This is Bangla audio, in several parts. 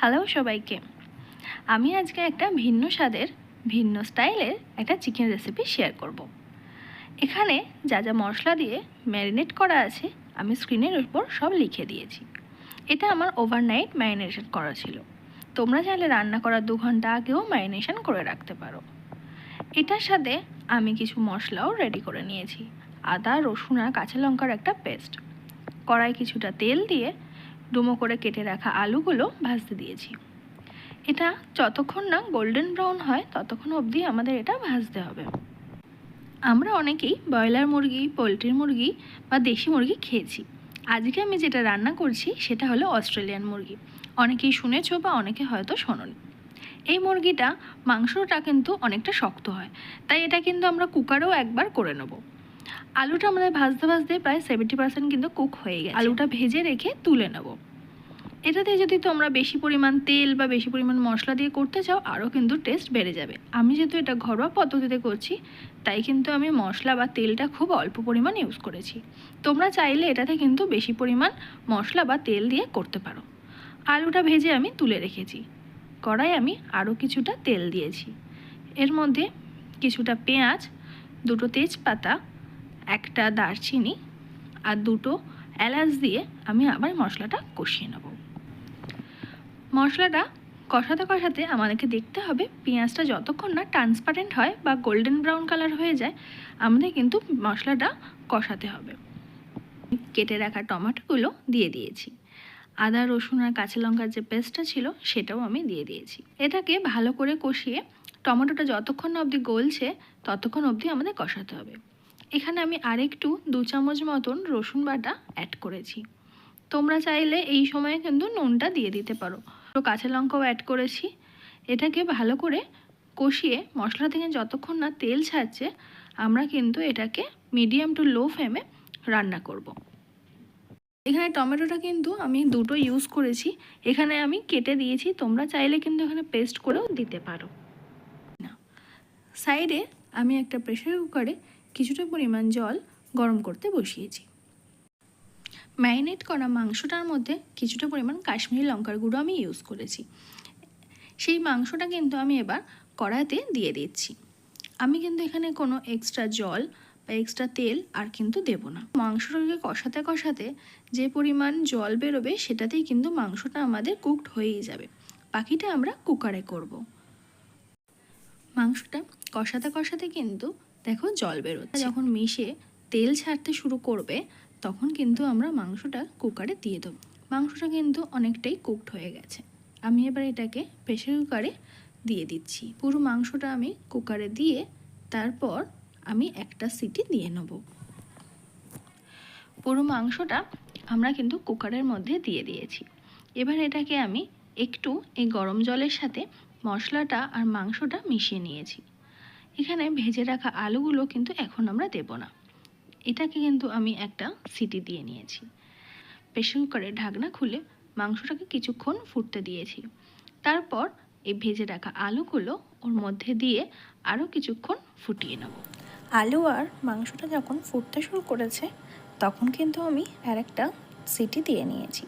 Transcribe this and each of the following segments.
হ্যালো সবাইকে। আমি আজকে একটা ভিন্ন স্বাদের, ভিন্ন স্টাইলের একটা চিকেন রেসিপি শেয়ার করব। এখানে যা যা মশলা দিয়ে ম্যারিনেট করা আছে, আমি স্ক্রিনের উপর সব লিখে দিয়েছি। এটা আমার ওভারনাইট ম্যারিনেশন করা ছিল। তোমরা চাইলে রান্না করার দু ঘণ্টা আগেও ম্যারিনেশন করে রাখতে পারো। এটার সাথে আমি কিছু মশলাও রেডি করে নিয়েছি। আদা, রসুন আর কাঁচা লঙ্কার একটা পেস্ট কড়াই কিছুটা তেল দিয়ে ডুমো করে কেটে রাখা আলুগুলো ভাজতে দিয়েছি। এটা যতক্ষণ না গোল্ডেন ব্রাউন হয়, ততক্ষণ অবধি আমাদের এটা ভাজতে হবে। আমরা অনেকেই ব্রয়লার মুরগি পোলট্রির মুরগি বা দেশি মুরগি খেয়েছি। আজকে আমি যেটা রান্না করছি, সেটা হলো অস্ট্রেলিয়ান মুরগি। অনেকেই শুনেছ বা অনেকে হয়তো শোনোনি। এই মুরগিটা, মাংসটা কিন্তু অনেকটা শক্ত হয়। তাই এটা কিন্তু আমরা কুকারেও একবার করে নেব। আলুটা আমাদের ভাজতে ভাজতে প্রায় সেভেন্টি পার্সেন্ট কিন্তু কুক হয়ে গেছে। আলুটা ভেজে রেখে তুলে নেব। এটাতে যদি তোমরা বেশি পরিমাণ তেল বা বেশি পরিমাণ মশলা দিয়ে করতে চাও, আরও কিন্তু টেস্ট বেড়ে যাবে। আমি যেহেতু এটা ঘরোয়া পদ্ধতিতে করছি, তাই কিন্তু আমি মশলা বা তেলটা খুব অল্প পরিমাণ ইউজ করেছি। তোমরা চাইলে এটাতে কিন্তু বেশি পরিমাণ মশলা বা তেল দিয়ে করতে পারো। আলুটা ভেজে আমি তুলে রেখেছি। কড়াই আমি আরও কিছুটা তেল দিয়েছি। এর মধ্যে কিছুটা পেঁয়াজ, দুটো তেজপাতা একটা দারচিনি আর দুটো এলাচ দিয়ে আমি আবার মশলাটা কষিয়ে নেব। মশলাটা কষাতে কষাতে আমাদেরকে দেখতে হবে পেঁয়াজটা যতক্ষণ না ট্রান্সপারেন্ট হয় বা গোল্ডেন ব্রাউন কালার হয়ে যায়, আমাদের কিন্তু মশলাটা কষাতে হবে। কেটে রাখা টমেটোগুলো দিয়ে দিয়েছি। আদা, রসুন আর কাঁচা লঙ্কার যে পেস্টটা ছিল সেটাও আমি দিয়ে দিয়েছি। এটাকে ভালো করে কষিয়ে টমেটোটা যতক্ষণ না অবধি গলছে ততক্ষণ অবধি আমাদের কষাতে হবে। এখানে আমি আরেকটু দু চামচ মতন রসুন বাটা অ্যাড করেছি। তোমরা চাইলে এই সময়ে কিন্তু নুনটা দিয়ে দিতে পারো। তো কাঁচা লঙ্কাও অ্যাড করেছি। এটাকে ভালো করে কষিয়ে মশলা থেকে যতক্ষণ না তেল ছাড়ছে, আমরা কিন্তু এটাকে মিডিয়াম টু লো ফ্লেমে রান্না করব। এখানে টমেটোটা কিন্তু আমি দুটো ইউজ করেছি। এখানে আমি কেটে দিয়েছি। তোমরা চাইলে কিন্তু এখানে পেস্ট করেও দিতে পারো। না। সাইডে আমি একটা প্রেশার কুকারে কিছুটা পরিমাণ জল গরম করতে বসিয়েছি। ম্যারিনেট করা মাংসটার মধ্যে কিছুটা পরিমাণ কাশ্মীরি লঙ্কার গুঁড়ো আমি ইউজ করেছি। সেই মাংসটা কিন্তু আমি এবার কড়াইতে দিয়ে দিচ্ছি। আমি কিন্তু এখানে কোনো এক্সট্রা জল বা এক্সট্রা তেল আর কিন্তু দেব না। মাংসটাকে কষাতে কষাতে যে পরিমাণ জল বেরোবে সেটাতেই কিন্তু মাংসটা আমাদের কুকড হয়েই যাবে। বাকিটা আমরা কুকারে করব। মাংসটা কষাতে কষাতে কিন্তু দেখো জল বেরোচ্ছে। যখন মিশে তেল ছাড়তে শুরু করবে তখন কিন্তু আমরা মাংসটা কুকারে দিয়ে দেবো। মাংসটা কিন্তু অনেকটাই কুকড হয়ে গেছে। আমি এবার এটাকে প্রেশার কুকারে দিয়ে দিচ্ছি। পুরো মাংসটা আমি কুকারে দিয়ে তারপর আমি একটা সিটি দিয়ে নেব। পুরো মাংসটা আমরা কিন্তু কুকারের মধ্যে দিয়ে দিয়েছি। এবার এটাকে আমি একটু এই গরম জলের সাথে মশলাটা আর মাংসটা মিশিয়ে নিয়েছি। এখানে ভেজে রাখা আলুগুলো কিন্তু এখন আমরা দেব না। এটাকে কিন্তু আমি একটা সিটি দিয়ে নিয়েছি। প্রেশার কুকারের ঢাকনা খুলে মাংসটাকে কিছুক্ষণ ফুটতে দিয়েছি। তারপর এই ভেজে রাখা আলুগুলো ওর মধ্যে দিয়ে আরও কিছুক্ষণ ফুটিয়ে নেব। আলু আর মাংসটা যখন ফুটতে শুরু করেছে, তখন কিন্তু আমি আর একটা সিটি দিয়ে নিয়েছি।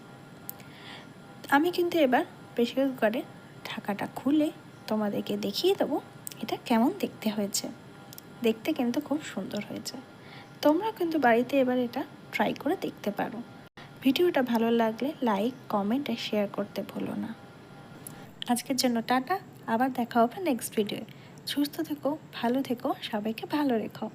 আমি কিন্তু এবার প্রেশার কুকারে ঢাকাটা খুলে তোমাদেরকে দেখিয়ে দেবো এটা কেমন দেখতে হয়েছে? দেখতে কিন্তু খুব সুন্দর হয়েছে। তোমরা কিন্তু বাড়িতে এবার এটা ট্রাই করে দেখতে পারো। ভিডিওটা ভালো লাগলে লাইক কমেন্ট আর শেয়ার করতে ভুলো না। আজকের জন্য টাটা, আবার দেখা হবে নেক্সট ভিডিওয়ে সুস্থ থেকো, ভালো থেকো, সবাইকে ভালো রেখো।